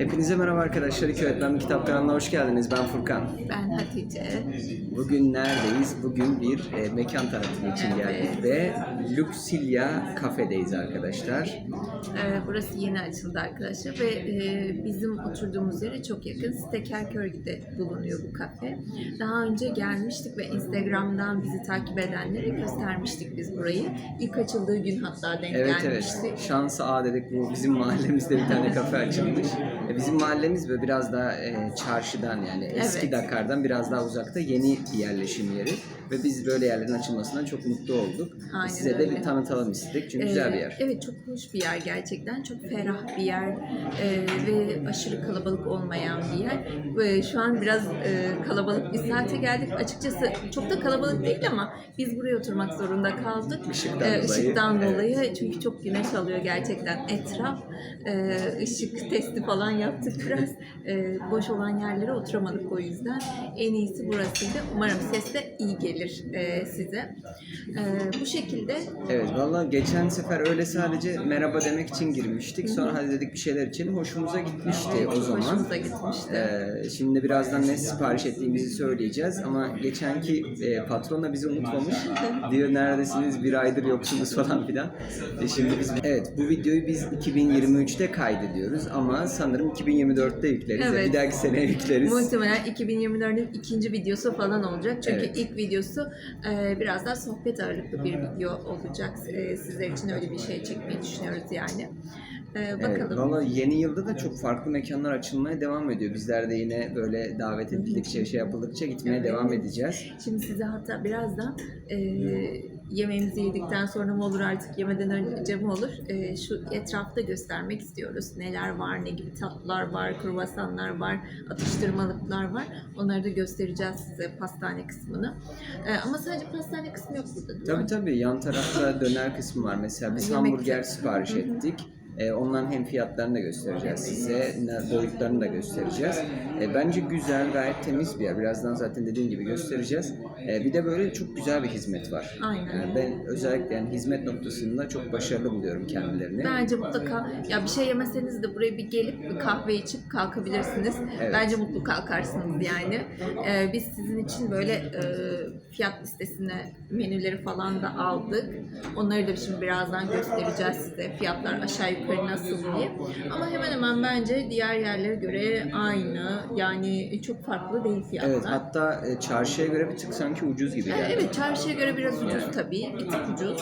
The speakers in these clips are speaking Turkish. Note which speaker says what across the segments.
Speaker 1: Hepinize merhaba arkadaşlar. İki Öğretmen Kitap kanalına hoş geldiniz. Ben Furkan.
Speaker 2: Ben Hatice.
Speaker 1: Bugün neredeyiz? Bugün bir e, mekan tanıtımı için
Speaker 2: Evet.
Speaker 1: geldik ve Luxilia Cafe'deyiz arkadaşlar.
Speaker 2: Ee, burası yeni açıldı arkadaşlar ve e, bizim oturduğumuz yere çok yakın. Stekerköy'de bulunuyor bu kafe. Daha önce gelmiştik ve Instagram'dan bizi takip edenlere göstermiştik biz burayı. İlk açıldığı gün hatta denk
Speaker 1: Evet
Speaker 2: gelmişti.
Speaker 1: evet. Şansı A dedik bu bizim mahallemizde bir tane kafe açılmış. E, Bizim mahallemiz böyle biraz daha e, çarşıdan yani eski
Speaker 2: Evet.
Speaker 1: Dakar'dan biraz daha uzakta yeni bir yerleşim yeri. Ve biz böyle yerlerin açılmasından çok mutlu olduk.
Speaker 2: Aynen
Speaker 1: Size de
Speaker 2: öyle.
Speaker 1: bir tanıtalım istedik çünkü güzel bir
Speaker 2: Ee,
Speaker 1: yer.
Speaker 2: Evet çok hoş bir yer gerçekten. Çok ferah bir yer ee, ve aşırı kalabalık olmayan bir yer. Ve şu an biraz e, kalabalık bir saate geldik. Açıkçası çok da kalabalık değil ama biz buraya oturmak zorunda kaldık.
Speaker 1: Işıktan
Speaker 2: Ee,
Speaker 1: dolayı,
Speaker 2: ışıktan
Speaker 1: evet.
Speaker 2: dolayı çünkü çok güneş alıyor gerçekten etraf. Ee, ışık testi falan yaptık biraz. Ee, boş olan yerlere oturamadık o yüzden. En iyisi burasıydı. Umarım ses de iyi gelir e, size. Ee, bu şekilde
Speaker 1: Evet valla geçen sefer öyle sadece merhaba demek için girmiştik. Sonra hadi dedik bir şeyler içelim. Hoşumuza gitmişti o zaman.
Speaker 2: Hoşumuza gitmişti.
Speaker 1: Ee, şimdi birazdan ne sipariş ettiğimizi söyleyeceğiz ama geçenki e, patron da bizi unutmamış. Diyor neredesiniz bir aydır yoksunuz falan filan. E, şimdi biz evet bu videoyu biz 2023'te kaydediyoruz ama sanırım 2024'te yükleriz.
Speaker 2: Evet.
Speaker 1: Bir dahaki sene yükleriz.
Speaker 2: Muhtemelen 2024'ün ikinci videosu falan olacak. Çünkü
Speaker 1: Evet.
Speaker 2: ilk videosu e, biraz daha sohbet ağırlıklı bir video olacak. E, sizler için öyle bir şey çekmeyi düşünüyoruz yani. E,
Speaker 1: Evet,
Speaker 2: bakalım.
Speaker 1: valla yeni yılda da çok farklı mekanlar açılmaya devam ediyor. Bizler de yine böyle davet edildikçe, şey yapıldıkça gitmeye
Speaker 2: Evet.
Speaker 1: devam edeceğiz.
Speaker 2: Şimdi size hatta birazdan e, yemeğimizi yedikten sonra mı olur artık yemeden önce mi olur e, şu etrafta göstermek istiyoruz. Neler var, ne gibi tatlılar var, kruvasanlar var, atıştırmalıklar var. Onları da göstereceğiz size pastane kısmını. E, ama sadece pastane kısmı yok burada değil mi?
Speaker 1: Tabii tabii yan tarafta döner kısmı var. Mesela biz
Speaker 2: Yemek
Speaker 1: hamburger
Speaker 2: tabii.
Speaker 1: sipariş
Speaker 2: Hı hı.
Speaker 1: Ee, onların hem fiyatlarını da göstereceğiz size, boyutlarını da göstereceğiz. Ee, bence güzel, gayet temiz bir yer. Birazdan zaten dediğim gibi göstereceğiz. Ee, bir de böyle çok güzel bir hizmet var.
Speaker 2: Aynen.
Speaker 1: Yani ben özellikle yani hizmet noktasında çok başarılı buluyorum kendilerini.
Speaker 2: Bence mutlaka ya bir şey yemeseniz de buraya bir gelip bir kahve içip kalkabilirsiniz.
Speaker 1: Evet.
Speaker 2: Bence mutlu kalkarsınız yani. Ee, biz sizin için böyle e, fiyat listesine menüleri falan da aldık. Onları da şimdi birazdan göstereceğiz size. Fiyatlar aşağı yukarı nasıl diye. Ama hemen hemen bence diğer yerlere göre aynı. Yani çok farklı değil fiyatlar.
Speaker 1: Evet hatta e, çarşıya göre bir tık sanki ucuz gibi
Speaker 2: Ee,
Speaker 1: geldi.
Speaker 2: Evet çarşıya göre biraz ucuz tabii. Bir tık ucuz.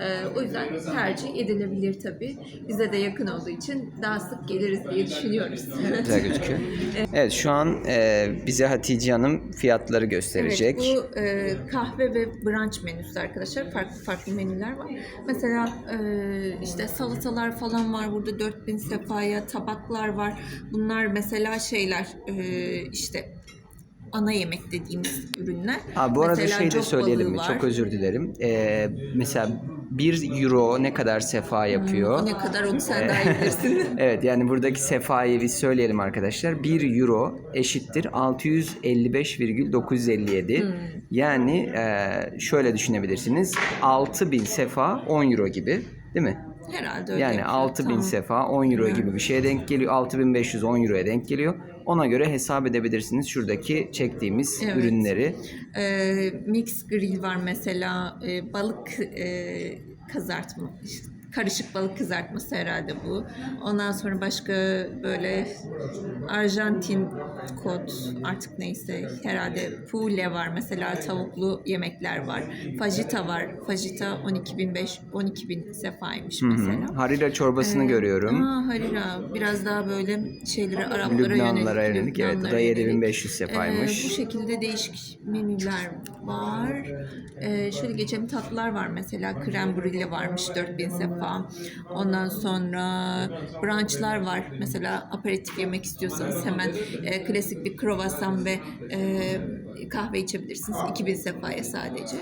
Speaker 2: Ee, o yüzden tercih edilebilir tabii. Bize de yakın olduğu için daha sık geliriz diye düşünüyoruz.
Speaker 1: Güzel gözüküyor. Evet şu an e, bize Hatice Hanım fiyatları gösterecek.
Speaker 2: Evet, bu e, kahve ve brunch menüsü arkadaşlar. Farklı farklı menüler var. Mesela e, işte salatalar falan var. Burada 4000 sefaya tabaklar var. Bunlar mesela şeyler e, işte ana yemek dediğimiz ürünler.
Speaker 1: Aa, bu arada
Speaker 2: Mesela
Speaker 1: şey de söyleyelim mi?
Speaker 2: var.
Speaker 1: Çok özür dilerim. Ee, mesela 1 euro ne kadar sefa yapıyor?
Speaker 2: O ne kadar onu sen daha iyi bilirsin.
Speaker 1: Evet yani buradaki sefayı bir söyleyelim arkadaşlar. 1 euro eşittir 655,957.
Speaker 2: Hmm.
Speaker 1: Yani e, şöyle düşünebilirsiniz. 6000 sefa 10 euro gibi değil mi?
Speaker 2: Herhalde öyle.
Speaker 1: Yani
Speaker 2: yapıyor.
Speaker 1: 6000
Speaker 2: Tamam.
Speaker 1: sefa 10 euro gibi bir şeye denk geliyor. 6500 10 euroya denk geliyor. Ona göre hesap edebilirsiniz şuradaki çektiğimiz
Speaker 2: Evet.
Speaker 1: ürünleri.
Speaker 2: Ee, mix grill var mesela e, balık e, kızartma karışık balık kızartması herhalde bu. Ondan sonra başka böyle Arjantin kod artık neyse herhalde pule var mesela tavuklu yemekler var. Fajita var. Fajita 12.005 12.000 sefaymış
Speaker 1: Hı hı.
Speaker 2: mesela.
Speaker 1: Harira çorbasını
Speaker 2: Ee,
Speaker 1: görüyorum.
Speaker 2: Aa, Harira. Biraz daha böyle şeylere Araplara
Speaker 1: Lübnanlılara
Speaker 2: yönelik.
Speaker 1: yönelik. Evet bu da
Speaker 2: Lübnanlılara yönelik.
Speaker 1: 7500 sefaymış.
Speaker 2: Ee, bu şekilde değişik menüler var. Ee, şöyle geçelim tatlılar var mesela krem brûlée varmış 4000 sefa. Ondan sonra brunchlar var. Mesela aperatif yemek istiyorsanız hemen e, klasik bir kruvasan ve e, kahve içebilirsiniz. 2000 sefaya sadece.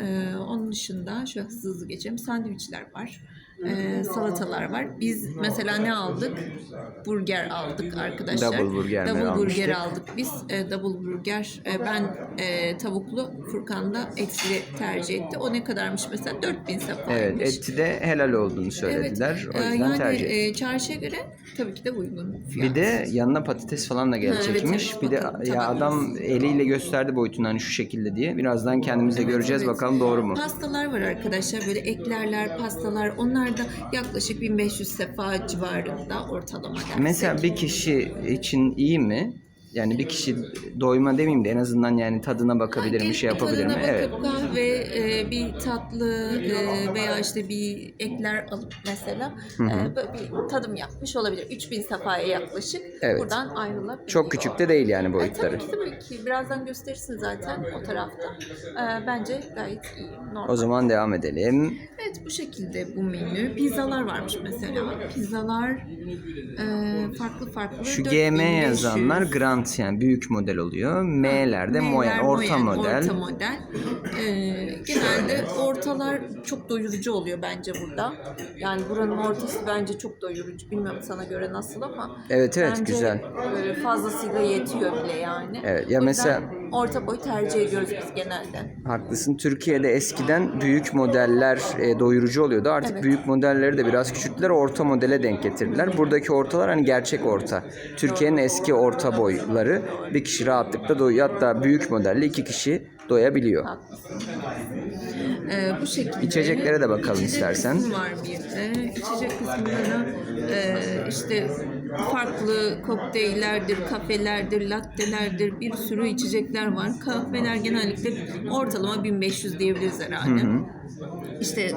Speaker 2: Ee, onun dışında şöyle hızlı hızlı geçelim. Sandviçler var. E, salatalar var. Biz mesela ne aldık? Burger aldık arkadaşlar.
Speaker 1: Double burger
Speaker 2: Double burger aldık biz. E, double burger. E, ben e, tavuklu, Furkan da etli tercih etti. O ne kadarmış mesela? 4000 sefaymış.
Speaker 1: Evet, eti de helal olduğunu söylediler. O
Speaker 2: Ee,
Speaker 1: yüzden
Speaker 2: yani
Speaker 1: tercih ettim.
Speaker 2: e, çarşıya göre tabii ki de uygun fiyat.
Speaker 1: Bir de yanına patates falan da
Speaker 2: evet,
Speaker 1: gelecekmiş.
Speaker 2: evet,
Speaker 1: bir de
Speaker 2: bakalım,
Speaker 1: ya adam eliyle gösterdi boyutunu hani şu şekilde diye. Birazdan kendimiz de
Speaker 2: Evet,
Speaker 1: göreceğiz
Speaker 2: evet.
Speaker 1: bakalım doğru mu?
Speaker 2: Pastalar var arkadaşlar böyle eklerler, pastalar. Onlar da yaklaşık 1500 sefa civarında ortalama dersek.
Speaker 1: Mesela bir kişi için iyi mi? Yani bir kişi doyma demeyeyim de en azından yani tadına bakabilir mi, şey yapabilir mi? Evet.
Speaker 2: kahve, e, bir tatlı e, veya işte bir ekler alıp mesela e, böyle bir tadım yapmış olabilir. 3000 sefaya yaklaşık
Speaker 1: Evet.
Speaker 2: buradan ayrılabilir.
Speaker 1: Çok küçük de değil yani
Speaker 2: E,
Speaker 1: boyutları.
Speaker 2: tabii ki tabii ki. Birazdan gösterirsin zaten o tarafta. E, bence gayet iyi. Normal.
Speaker 1: O zaman devam edelim.
Speaker 2: Evet bu şekilde bu menü. Pizzalar varmış mesela. Pizzalar e, farklı farklı.
Speaker 1: Şu
Speaker 2: 4500.
Speaker 1: GM yazanlar Grand yani büyük model oluyor. M'ler de
Speaker 2: M'ler
Speaker 1: Moyen, orta
Speaker 2: Moyen,
Speaker 1: model.
Speaker 2: Orta model. E, genelde ortalar çok doyurucu oluyor bence burada. Yani buranın ortası bence çok doyurucu. Bilmiyorum sana göre nasıl ama.
Speaker 1: Evet, evet,
Speaker 2: bence
Speaker 1: güzel.
Speaker 2: Fazlasıyla yetiyor bile yani.
Speaker 1: Evet, ya
Speaker 2: O
Speaker 1: mesela-
Speaker 2: orta boy tercih ediyoruz biz genelde.
Speaker 1: Haklısın. Türkiye'de eskiden büyük modeller e, doyurucu oluyordu. Artık
Speaker 2: Evet.
Speaker 1: büyük modelleri de biraz küçülttüler. Orta modele denk getirdiler. Buradaki ortalar hani gerçek orta. Türkiye'nin eski orta boyları bir kişi rahatlıkla doyuyor. Hatta büyük modelle iki kişi doyabiliyor.
Speaker 2: Haklısın. Ee, bu şekilde.
Speaker 1: İçeceklere de bakalım
Speaker 2: İçecek
Speaker 1: istersen.
Speaker 2: kısmı var bir de. İçecek kısmında da e, işte farklı kokteyllerdir, kafelerdir, lattelerdir bir sürü içecekler var. Kahveler genellikle ortalama 1500 diyebiliriz herhalde. İşte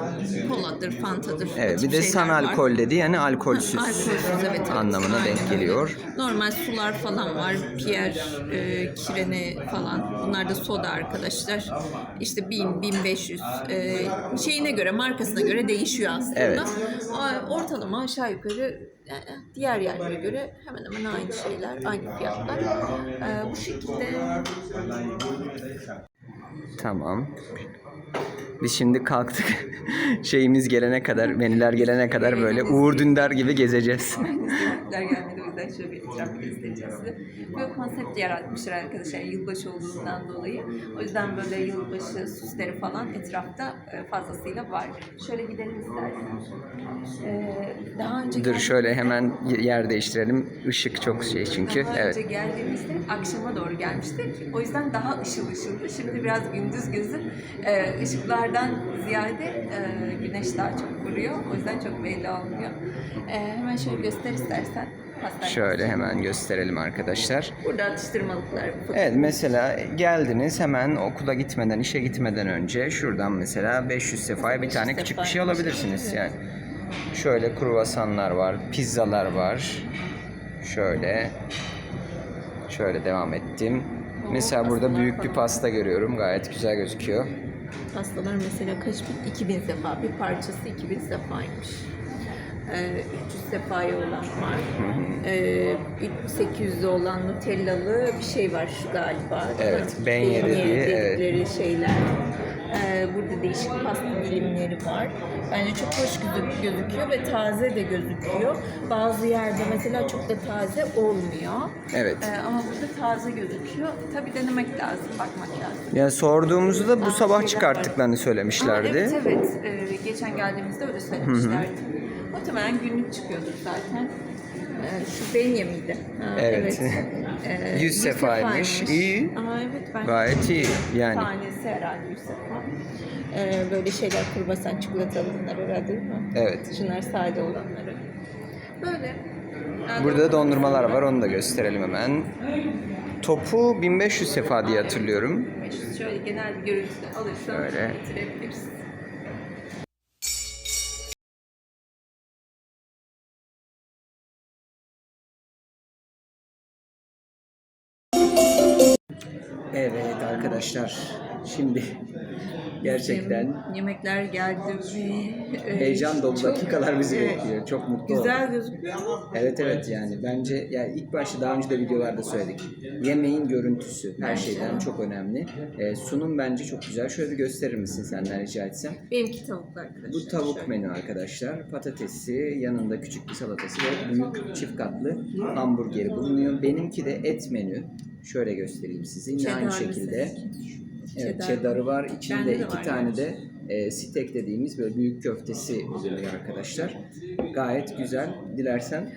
Speaker 2: koladır, fantadır.
Speaker 1: Evet, bir de san
Speaker 2: şeyler var.
Speaker 1: alkol dedi yani alkolsüz,
Speaker 2: Alkolsüz evet, evet.
Speaker 1: anlamına
Speaker 2: Aynen
Speaker 1: denk geliyor.
Speaker 2: Normal sular falan var. Pierre, e, Kirene falan. Bunlar da soda arkadaşlar. İşte 1000, 1500 e, şeyine göre, markasına göre değişiyor aslında.
Speaker 1: Evet.
Speaker 2: Ama Ortalama aşağı yukarı e, diğer yerlere göre hemen hemen aynı şeyler, aynı fiyatlar. E, bu şekilde
Speaker 1: Tamam. Biz şimdi kalktık. Şeyimiz gelene kadar, menüler gelene kadar böyle Uğur Dündar gibi gezeceğiz.
Speaker 2: Yemekler gelmedi o yüzden şöyle bir etrafı size. Bir konsept yaratmışlar arkadaşlar yılbaşı olduğundan dolayı. O yüzden böyle yılbaşı süsleri falan etrafta e, fazlasıyla var. Şöyle gidelim isterseniz. Ee, daha önce
Speaker 1: Dur şöyle hemen yer değiştirelim. Işık çok şey çünkü.
Speaker 2: Daha
Speaker 1: Evet.
Speaker 2: önce geldiğimizde akşama doğru gelmiştik. O yüzden daha ışıl ışıldı. Şimdi biraz gündüz gözü e, ışıklardan ziyade e, güneş daha çok vuruyor. O yüzden çok belli olmuyor. E, hemen şöyle göster istersen. Hastane.
Speaker 1: Şöyle hemen gösterelim arkadaşlar.
Speaker 2: Burada atıştırmalıklar.
Speaker 1: Evet mesela geldiniz hemen okula gitmeden, işe gitmeden önce şuradan mesela 500 sefaya bir tane küçük bir şey alabilirsiniz yani. Şöyle kruvasanlar var, pizzalar var. Şöyle. Şöyle devam ettim. Mesela burada büyük bir pasta görüyorum. Gayet güzel gözüküyor.
Speaker 2: Pastalar mesela kaç bin? 2000 sefa. Bir parçası 2000 sefaymış. Ee, 300 sefaya olan var. Ee, 800'de olan Nutellalı bir şey var galiba.
Speaker 1: Evet, benye dediği,
Speaker 2: dedikleri şeyler. Ee, burada değişik pasta dilimleri var. Bence çok hoş gözü- gözüküyor ve taze de gözüküyor. Bazı yerde mesela çok da taze olmuyor.
Speaker 1: Evet.
Speaker 2: Ee, ama burada taze gözüküyor. Tabii denemek lazım, bakmak lazım.
Speaker 1: Ya sorduğumuzda da bu
Speaker 2: Aa,
Speaker 1: sabah
Speaker 2: şeyler
Speaker 1: çıkarttıklarını söylemişlerdi.
Speaker 2: evet evet. Ee, geçen geldiğimizde öyle söylemişlerdi. Muhtemelen günlük çıkıyordur zaten. Ee, şu Benye miydi? Ha,
Speaker 1: Evet.
Speaker 2: Ee,
Speaker 1: 100 sefaymış. İyi.
Speaker 2: Aa, evet ben
Speaker 1: Gayet iyi yani.
Speaker 2: tanesi herhalde 100 sefa. Ee, böyle şeyler kurbasan çikolatalı bunlar herhalde değil mi?
Speaker 1: Evet.
Speaker 2: Şunlar sade olanları. Böyle. Yani
Speaker 1: Burada dondurmalar var onu da gösterelim hemen. Topu 1500 sefa diye hatırlıyorum.
Speaker 2: Şöyle genel bir görüntü alırsan
Speaker 1: Öyle.
Speaker 2: getirebiliriz.
Speaker 1: Evet arkadaşlar. Şimdi gerçekten
Speaker 2: Bizim yemekler geldi ve e,
Speaker 1: heyecan dolu
Speaker 2: çok,
Speaker 1: dakikalar bizi
Speaker 2: e,
Speaker 1: bekliyor. Çok mutlu olduk.
Speaker 2: Güzel gözüküyor.
Speaker 1: Evet evet yani bence yani ilk başta daha önce de videolarda söyledik. Yemeğin görüntüsü her şeyden
Speaker 2: de.
Speaker 1: çok önemli. Ee, sunum bence çok güzel. Şöyle bir gösterir misin senden rica etsem?
Speaker 2: Benimki tavuklu arkadaşlar.
Speaker 1: Bu tavuk
Speaker 2: Şöyle.
Speaker 1: menü arkadaşlar. Patatesi, yanında küçük bir salatası ve büyük çift katlı hamburgeri bulunuyor. Benimki de et menü. Şöyle göstereyim size. Yine aynı şekilde. Evet,
Speaker 2: Cheddar.
Speaker 1: cheddar'ı var. İçinde
Speaker 2: Bende de
Speaker 1: iki
Speaker 2: var
Speaker 1: tane
Speaker 2: gerçi.
Speaker 1: de e, steak dediğimiz böyle büyük köftesi bulunuyor arkadaşlar. Gayet güzel. Dilersen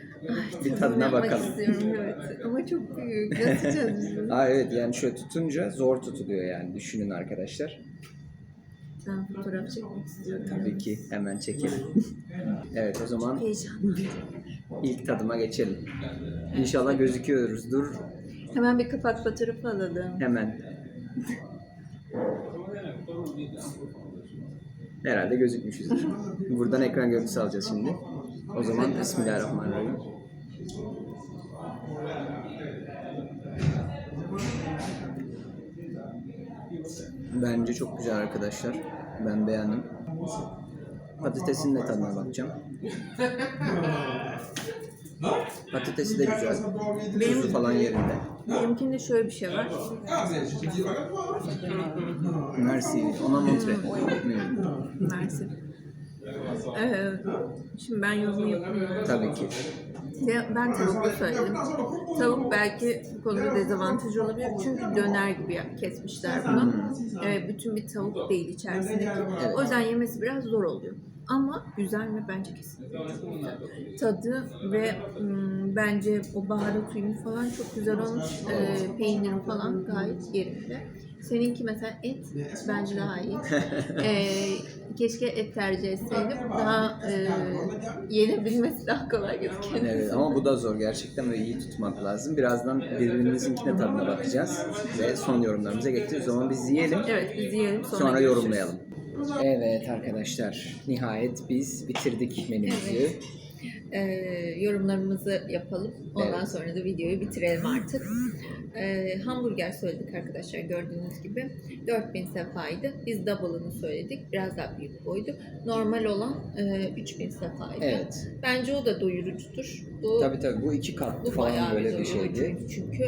Speaker 1: bir tadına
Speaker 2: yapmak
Speaker 1: bakalım.
Speaker 2: istiyorum evet. Ama çok biz bunu?
Speaker 1: Aa evet yani şöyle tutunca zor tutuluyor yani düşünün arkadaşlar.
Speaker 2: Ben fotoğraf çekmek istiyorum.
Speaker 1: Tabii ki hemen çekelim. evet o zaman
Speaker 2: Heyecanlı.
Speaker 1: ilk tadıma geçelim. İnşallah gözüküyoruzdur.
Speaker 2: Hemen bir kapak fotoğrafı alalım.
Speaker 1: Hemen. Herhalde gözükmüşüzdür. Buradan ekran görüntüsü alacağız şimdi. O zaman Bismillahirrahmanirrahim. Bence çok güzel arkadaşlar. Ben beğendim. Patatesin de tadına bakacağım. Patatesi de güzel. Tuzu falan yerinde.
Speaker 2: Benimkinde şöyle bir şey var.
Speaker 1: Merci. Ona montre.
Speaker 2: Mersi. Ee, şimdi ben yorum yapayım.
Speaker 1: Tabii ki.
Speaker 2: Ya ben tavuklu söyledim. Tavuk belki bu konuda dezavantaj olabilir çünkü döner gibi kesmişler bunu. Ee, bütün bir tavuk değil içerisindeki. O yüzden yemesi biraz zor oluyor. Ama güzel mi? Bence kesinlikle çok güzel. Tadı ve ım, bence o baharat uyumu falan çok güzel olmuş. Ee, peyniri falan gayet yerinde. Seninki mesela et bence daha iyi. Ee, keşke et tercih etseydim. Daha e, yenebilmesi daha kolay gözüküyor.
Speaker 1: Evet ama bu da zor gerçekten ve iyi tutmak lazım. Birazdan birbirimizinkine tadına bakacağız ve son yorumlarımıza geçeceğiz. O zaman biz yiyelim
Speaker 2: Evet biz yiyelim sonra,
Speaker 1: sonra
Speaker 2: görüşürüz.
Speaker 1: yorumlayalım. Evet arkadaşlar nihayet biz bitirdik menümüzü.
Speaker 2: Evet. Ee, yorumlarımızı yapalım. Ondan
Speaker 1: Evet.
Speaker 2: sonra da videoyu bitirelim artık. Ee, hamburger söyledik arkadaşlar gördüğünüz gibi. 4000 sefaydı. Biz double'ını söyledik. Biraz daha büyük boydu. Normal olan e, 3000 sefaydı.
Speaker 1: Evet.
Speaker 2: Bence o da doyurucudur. Bu,
Speaker 1: Tabii tabii bu iki katlı
Speaker 2: bu
Speaker 1: falan böyle bir şeydi.
Speaker 2: Çünkü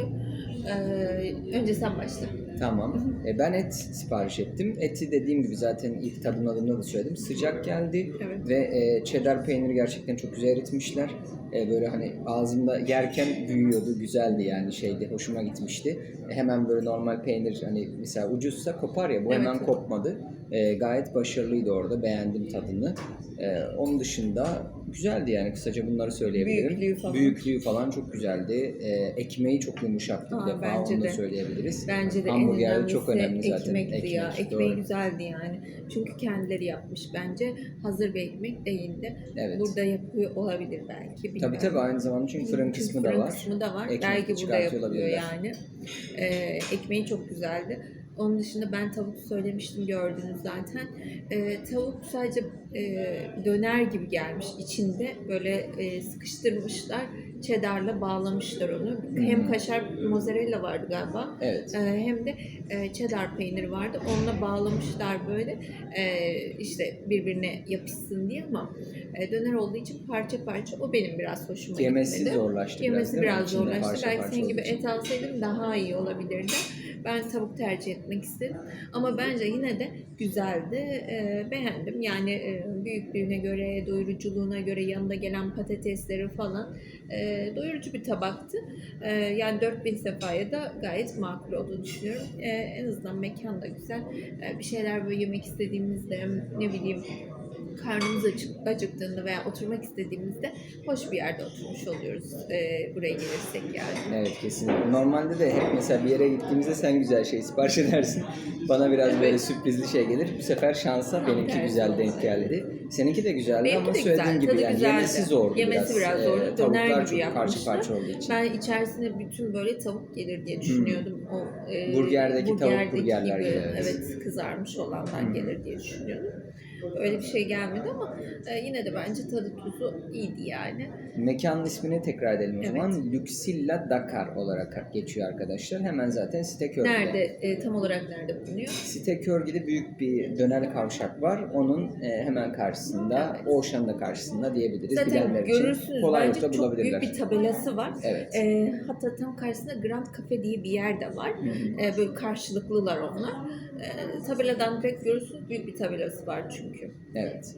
Speaker 2: e, önce sen başla.
Speaker 1: Tamam. E, ben et sipariş ettim. Eti dediğim gibi zaten ilk tadımladığımda da söyledim. Sıcak geldi
Speaker 2: Evet.
Speaker 1: ve e, cheddar peyniri gerçekten çok güzel eritmişler. E, böyle hani ağzımda yerken büyüyordu, güzeldi yani şeydi, hoşuma gitmişti. E, hemen böyle normal peynir hani mesela ucuzsa kopar ya bu
Speaker 2: Evet,
Speaker 1: hemen kopmadı. E, gayet başarılıydı orada, beğendim tadını. E, onun dışında güzeldi yani kısaca bunları söyleyebilirim.
Speaker 2: Büyüklüğü falan.
Speaker 1: Büyüklüğü falan çok güzeldi. E, ekmeği çok yumuşaktı
Speaker 2: Aa,
Speaker 1: bir defa
Speaker 2: bence
Speaker 1: onu da
Speaker 2: de.
Speaker 1: söyleyebiliriz.
Speaker 2: Bence de
Speaker 1: Hamburger
Speaker 2: en önemlisi
Speaker 1: çok önemli zaten.
Speaker 2: ekmekti ya.
Speaker 1: Ekmek,
Speaker 2: Ekmeği
Speaker 1: doğru.
Speaker 2: güzeldi yani. Çünkü kendileri yapmış bence. Hazır bir ekmek değildi.
Speaker 1: Evet.
Speaker 2: Burada yapıyor olabilir belki.
Speaker 1: Tabii
Speaker 2: bilmiyorum.
Speaker 1: tabii aynı zamanda çünkü fırın kısmı da
Speaker 2: fırın
Speaker 1: var.
Speaker 2: kısmı da var.
Speaker 1: Ekmek
Speaker 2: belki burada
Speaker 1: olabilirler.
Speaker 2: yani. Ee, ekmeği çok güzeldi. Onun dışında ben tavuk söylemiştim gördünüz zaten. Ee, tavuk sadece e, döner gibi gelmiş içinde böyle e, sıkıştırmışlar. Cheddar'la bağlamışlar onu. Hem kaşar mozzarella vardı galiba.
Speaker 1: Evet.
Speaker 2: Ee, hem de e, cheddar peyniri vardı. Onunla bağlamışlar böyle e, işte birbirine yapışsın diye ama e, döner olduğu için parça parça o benim biraz hoşuma
Speaker 1: Yemesi
Speaker 2: gitmedi.
Speaker 1: zorlaştı
Speaker 2: Yemesi
Speaker 1: biraz.
Speaker 2: biraz zorlaştı.
Speaker 1: parça
Speaker 2: Belki
Speaker 1: parça
Speaker 2: senin gibi et alsaydım daha iyi olabilirdi. Ben tavuk tercih etmek istedim. Ama bence yine de güzeldi. E, beğendim. Yani e, büyüklüğüne göre, doyuruculuğuna göre yanında gelen patatesleri falan e, doyurucu bir tabaktı. E, yani 4000 sefaya da gayet makul olduğunu düşünüyorum. E, en azından mekan da güzel. E, bir şeyler böyle yemek istediğimizde ne bileyim karnımız acık, acıktığında veya oturmak istediğimizde hoş bir yerde oturmuş oluyoruz e, buraya gelirsek yani.
Speaker 1: Evet kesinlikle. Normalde de hep mesela bir yere gittiğimizde sen güzel şey sipariş edersin. Bana biraz böyle sürprizli şey gelir. Bu sefer şansa benimki
Speaker 2: tersi
Speaker 1: güzel denk geldi. Seninki de güzeldi
Speaker 2: Benimki
Speaker 1: ama
Speaker 2: de
Speaker 1: söylediğin
Speaker 2: güzel,
Speaker 1: gibi
Speaker 2: tadı
Speaker 1: yani
Speaker 2: güzeldi.
Speaker 1: yemesi zordu
Speaker 2: Yemesi biraz
Speaker 1: Ee,
Speaker 2: zordu. Döner
Speaker 1: tavuklar
Speaker 2: gibi
Speaker 1: çok parça parça olduğu için.
Speaker 2: Ben içerisine bütün böyle tavuk gelir diye düşünüyordum. O e,
Speaker 1: Burgerdeki tavuk
Speaker 2: burgerdeki
Speaker 1: burgerler gibi,
Speaker 2: gibi,
Speaker 1: evet.
Speaker 2: evet kızarmış olandan gelir diye düşünüyordum. Öyle bir şey gelmedi ama e, yine de bence tadı tuzu iyiydi yani.
Speaker 1: Mekanın ismini tekrar edelim o
Speaker 2: Evet.
Speaker 1: zaman. Luxilla Dakar olarak geçiyor arkadaşlar. Hemen zaten site Körgü'de.
Speaker 2: Nerede e, tam olarak nerede bulunuyor?
Speaker 1: Site Körgü'de büyük bir döner kavşak var. Onun e, hemen karşısında,
Speaker 2: Evet.
Speaker 1: Oğuzhan'ın da karşısında diyebiliriz.
Speaker 2: Zaten görürsünüz
Speaker 1: kolaylıkla
Speaker 2: bence çok büyük bir tabelası var.
Speaker 1: Evet.
Speaker 2: E, hatta tam karşısında Grand Cafe diye bir yer de var.
Speaker 1: Hı hı.
Speaker 2: E, böyle karşılıklılar onlar. E, tabeladan direkt görürsünüz büyük bir tabelası var çünkü.
Speaker 1: Evet.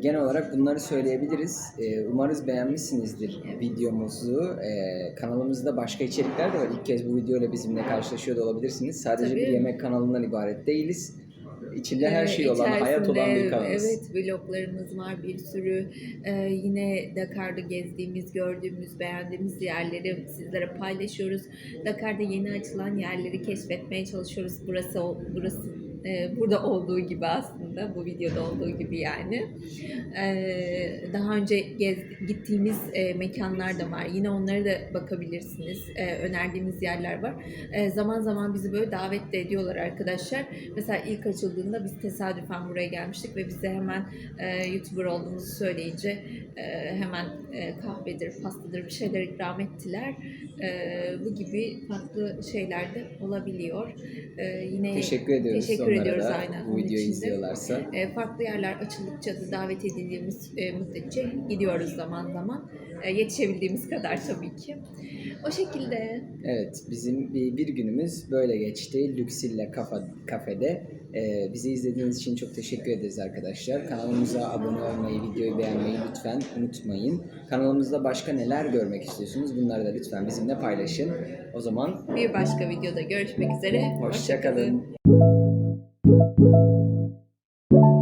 Speaker 1: Genel olarak bunları söyleyebiliriz. Ee, umarız beğenmişsinizdir videomuzu. Ee, kanalımızda başka içerikler de var. İlk kez bu videoyla bizimle karşılaşıyor da olabilirsiniz. Sadece
Speaker 2: Tabii.
Speaker 1: bir yemek kanalından ibaret değiliz. İçinde her şey olan, hayat olan bir kanalız.
Speaker 2: Evet vloglarımız var bir sürü. Ee, yine Dakar'da gezdiğimiz, gördüğümüz, beğendiğimiz yerleri sizlere paylaşıyoruz. Dakar'da yeni açılan yerleri keşfetmeye çalışıyoruz. Burası burası e, burada olduğu gibi aslında bu videoda olduğu gibi yani. Ee, daha önce gez, gittiğimiz e, mekanlar da var. Yine onlara da bakabilirsiniz. Önerdiğimiz yerler var. Zaman zaman bizi böyle davet de ediyorlar arkadaşlar. Mesela ilk açıldığında biz tesadüfen buraya gelmiştik ve bize hemen e, YouTuber olduğumuzu söyleyince e, hemen e, kahvedir, pastadır bir şeyler ikram ettiler. E, bu gibi farklı şeyler de olabiliyor. E, yine
Speaker 1: Teşekkür ediyoruz
Speaker 2: Teşekkür ediyoruz,
Speaker 1: da
Speaker 2: aynen.
Speaker 1: bu videoyu izliyorlarsa.
Speaker 2: e, farklı yerler açıldıkça da davet edildiğimiz e, müddetçe gidiyoruz zaman zaman. E, yetişebildiğimiz kadar tabii ki. O şekilde.
Speaker 1: Evet, bizim bir, bir günümüz böyle geçti. Luxilla Kafa, Kafede. Ee, bizi izlediğiniz için çok teşekkür ederiz arkadaşlar. Kanalımıza abone olmayı, videoyu beğenmeyi lütfen unutmayın. Kanalımızda başka neler görmek istiyorsunuz bunları da lütfen bizimle paylaşın. O zaman
Speaker 2: Bir başka videoda görüşmek üzere.
Speaker 1: hoşça kalın.
Speaker 2: Hoşça kalın. Thank you.